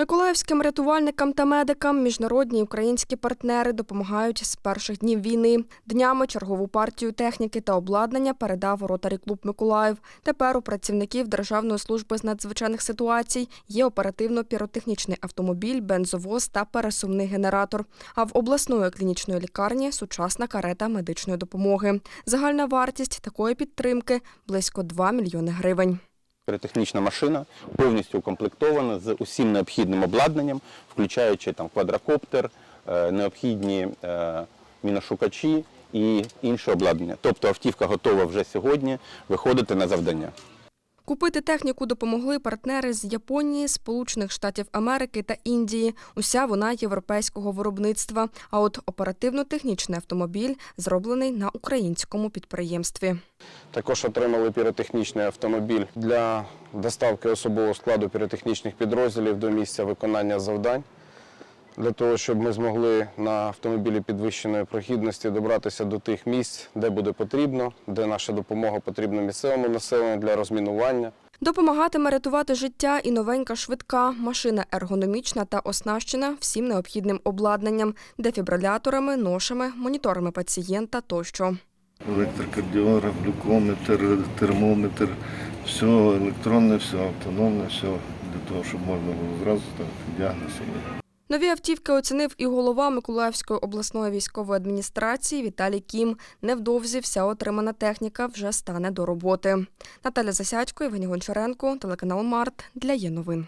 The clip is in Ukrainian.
Миколаївським рятувальникам та медикам міжнародні і українські партнери допомагають з перших днів війни. Днями чергову партію техніки та обладнання передав Ротарі клуб Миколаїв. Тепер у працівників Державної служби з надзвичайних ситуацій є оперативно-піротехнічний автомобіль, бензовоз та пересувний генератор. А в обласної клінічної лікарні сучасна карета медичної допомоги. Загальна вартість такої підтримки близько 2 мільйони гривень. Піротехнічна машина повністю укомплектована з усім необхідним обладнанням, включаючи там квадрокоптер, е, необхідні е, міношукачі і інше обладнання. Тобто автівка готова вже сьогодні виходити на завдання. Купити техніку допомогли партнери з Японії, Сполучених Штатів Америки та Індії. Уся вона європейського виробництва. А от оперативно-технічний автомобіль зроблений на українському підприємстві. Також отримали піротехнічний автомобіль для доставки особового складу піротехнічних підрозділів до місця виконання завдань, для того, щоб ми змогли на автомобілі підвищеної прохідності добратися до тих місць, де буде потрібно, де наша допомога потрібна місцевому населенню для розмінування. Допомагатиме рятувати життя і новенька швидка. Машина ергономічна та оснащена всім необхідним обладнанням, дефібриляторами, ношами, моніторами пацієнта тощо. Електрокардіограф, глюкометр, термометр, все електронне, все автономне, все для того, щоб можна було зразу ставити діагноз. Нові автівки оцінив і голова Миколаївської обласної військової адміністрації Віталій Кім. Невдовзі вся отримана техніка вже стане до роботи. Наталя Засядько, Євгеній Гончаренко, телеканал Март для є новин.